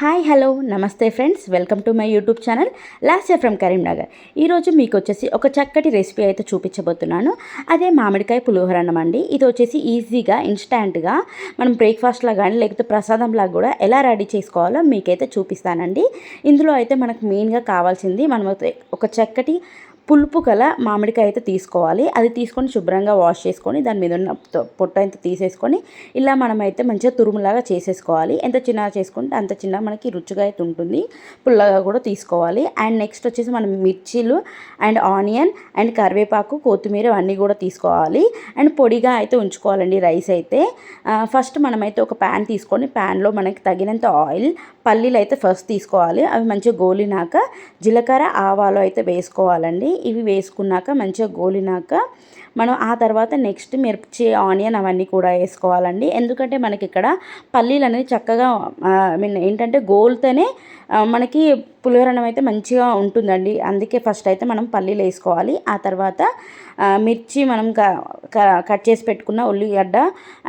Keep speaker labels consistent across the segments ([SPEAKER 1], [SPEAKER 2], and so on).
[SPEAKER 1] Hi hello నమస్తే friends. Welcome to my YouTube channel last year from Karimnagar. ఈరోజు మీకు వచ్చేసి ఒక చక్కటి రెసిపీ అయితే చూపించబోతున్నాను. అదే మామిడికాయ పులిహోర అన్నం అండి ఇది వచ్చేసి ఈజీగా ఇన్స్టాంట్గా మనం బ్రేక్ఫాస్ట్లో కానీ లేకపోతే ప్రసాదంలా కూడా ఎలా రెడీ చేసుకోవాలో మీకైతే చూపిస్తానండి. ఇందులో అయితే మనకు మెయిన్గా కావాల్సింది మనం ఒక చక్కటి పులుపు గల మామిడికాయ అయితే తీసుకోవాలి. అది తీసుకొని శుభ్రంగా వాష్ చేసుకొని దాని మీద ఉన్న పొట్ట అయితే తీసేసుకొని ఇలా మనమైతే మంచిగా తురుములాగా చేసేసుకోవాలి. ఎంత చిన్నగా చేసుకుంటే అంత చిన్నగా మనకి రుచిగా అయితే ఉంటుంది. పుల్లగా కూడా తీసుకోవాలి. అండ్ నెక్స్ట్ వచ్చేసి మనం మిర్చీలు అండ్ ఆనియన్ అండ్ కరివేపాకు కొత్తిమీర అన్నీ కూడా తీసుకోవాలి. అండ్ పొడిగా అయితే ఉంచుకోవాలండి రైస్ అయితే. ఫస్ట్ మనమైతే ఒక ప్యాన్ తీసుకొని ప్యాన్లో మనకి తగినంత ఆయిల్ పల్లీలు అయితే ఫస్ట్ తీసుకోవాలి. అవి మంచిగా గోలినాక జీలకర్ర ఆవాలు అయితే వేసుకోవాలండి. ఇవి వేసుకున్నాక మంచిగా గోలినాక మనం ఆ తర్వాత నెక్స్ట్ మిర్చి ఆనియన్ అవన్నీ కూడా వేసుకోవాలండి. ఎందుకంటే మనకి ఇక్కడ పల్లీలు అనేది చక్కగా ఐ మీన్ ఏంటంటే గోల్తోనే మనకి పులిహోరణం అయితే మంచిగా ఉంటుందండి. అందుకే ఫస్ట్ అయితే మనం పల్లీలు వేసుకోవాలి. ఆ తర్వాత మిర్చి మనం కట్ చేసి పెట్టుకున్న ఉల్లిగడ్డ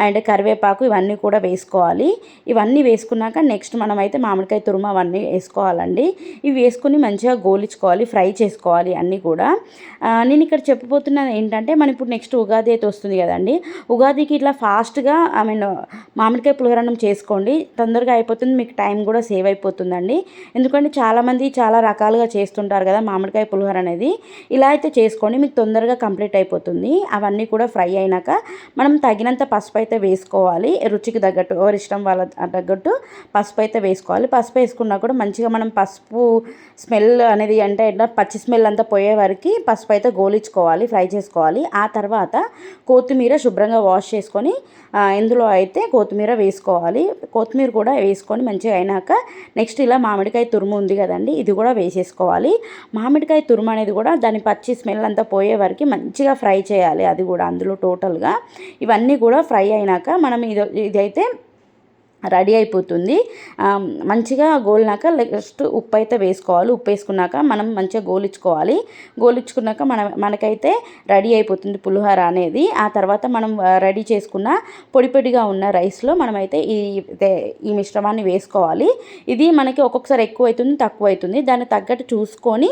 [SPEAKER 1] అండ్ కరివేపాకు ఇవన్నీ కూడా వేసుకోవాలి. ఇవన్నీ వేసుకున్నాక నెక్స్ట్ మనం అయితే మామిడికాయ తురుము అవన్నీ వేసుకోవాలండి. ఇవి వేసుకుని మంచిగా గోలించుకోవాలి ఫ్రై చేసుకోవాలి అన్నీ కూడా. నేను ఇక్కడ చెప్పబోతున్నది ఏంటంటే మనం ఇప్పుడు నెక్స్ట్ ఉగాది అయితే వస్తుంది కదండి. ఉగాదికి ఇట్లా ఫాస్ట్గా ఐ మీన్ మామిడికాయ పులిహోరన్నం చేసుకోండి. తొందరగా అయిపోతుంది మీకు టైం కూడా సేవ్ అయిపోతుందండి. ఎందుకంటే చాలామంది చాలా రకాలుగా చేస్తుంటారు కదా మామిడికాయ పులిహోర అనేది. ఇలా అయితే చేసుకోండి మీకు తొందరగా కంప్లీట్ అయిపోతుంది. అవన్నీ కూడా ఫ్రై అయినాక మనం తగినంత పసుపు అయితే వేసుకోవాలి. రుచికి తగ్గట్టు ఎవరి ఇష్టం వాళ్ళ తగ్గట్టు పసుపు అయితే వేసుకోవాలి. పసుపు వేసుకున్నా కూడా మంచిగా మనం పసుపు స్మెల్ అనేది అంటే ఇట్లా పచ్చి స్మెల్ అంతా పోయే వరకు పసుపు అయితే గోలించుకోవాలి ఫ్రై చేసుకోవాలి. ఆ తర్వాత కొత్తిమీర శుభ్రంగా వాష్ చేసుకొని ఇందులో అయితే కొత్తిమీర వేసుకోవాలి. కొత్తిమీర కూడా వేసుకొని మంచిగా అయినాక నెక్స్ట్ ఇలా మామిడికాయ తురుము ఉంది కదండి ఇది కూడా వేసేసుకోవాలి. మామిడికాయ తురుము అనేది కూడా దాని పచ్చి స్మెల్ అంతా పోయే వరకు మంచిగా ఫ్రై చేయాలి అది కూడా అందులో టోటల్గా. ఇవన్నీ కూడా ఫ్రై అయినాక మనం ఇది ఇదైతే రెడీ అయిపోతుంది. మంచిగా గోలినాక నెక్స్ట్ ఉప్పు అయితే వేసుకోవాలి. ఉప్పు వేసుకున్నాక మనం మంచిగా గోలించుకోవాలి గోలించుకున్నాక మన మనకైతే రెడీ అయిపోతుంది పులిహోర అనేది. ఆ తర్వాత మనం రెడీ చేసుకున్న పొడి పొడిగా ఉన్న రైస్లో మనమైతే ఈ ఈ మిశ్రమాన్ని వేసుకోవాలి. ఇది మనకి ఒక్కొక్కసారి ఎక్కువ అవుతుంది తక్కువ అవుతుంది దాన్ని తగ్గట్టు చూసుకొని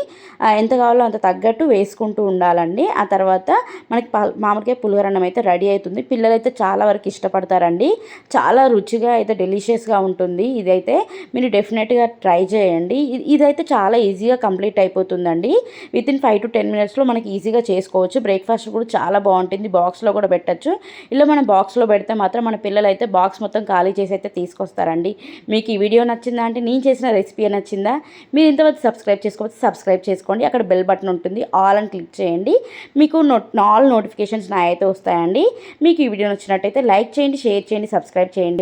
[SPEAKER 1] ఎంత కావాలో అంత తగ్గట్టు వేసుకుంటూ ఉండాలండి. ఆ తర్వాత మనకి పా మామిడికాయ పులిహోర అన్నం అయితే రెడీ అవుతుంది. పిల్లలు అయితే చాలా వరకు ఇష్టపడతారండి. చాలా రుచిగా అయితే డెలిషియస్గా ఉంటుంది. ఇదైతే మీరు డెఫినెట్గా ట్రై చేయండి. ఇది- ఇదైతే చాలా ఈజీగా కంప్లీట్ అయిపోతుందండి. With in five to ten మినిట్స్లో మనకి ఈజీగా చేసుకోవచ్చు. బ్రేక్ఫాస్ట్ కూడా చాలా బాగుంటుంది. బాక్స్లో కూడా పెట్టచ్చు. ఇలా మనం బాక్స్లో పెడితే మాత్రం మన పిల్లలు అయితే బాక్స్ మొత్తం ఖాళీ చేసి అయితే తీసుకొస్తారండి. మీకు ఈ వీడియో నచ్చిందా అంటే నేను చేసిన రెసిపీ నచ్చిందా? మీరు ఇంతవరకు సబ్స్క్రైబ్ చేసుకోవచ్చు సబ్స్క్రైబ్ చేసుకోండి. అక్కడ బెల్ బటన్ ఉంటుంది. ఆల్ అని క్లిక్ చేయండి. మీకు నోట్ ఆల్ నోటిఫికేషన్స్ నా అయితే వస్తాయండి. మీకు ఈ వీడియో నచ్చినట్టయితే లైక్ చేయండి షేర్ చేయండి సబ్స్క్రైబ్ చేయండి.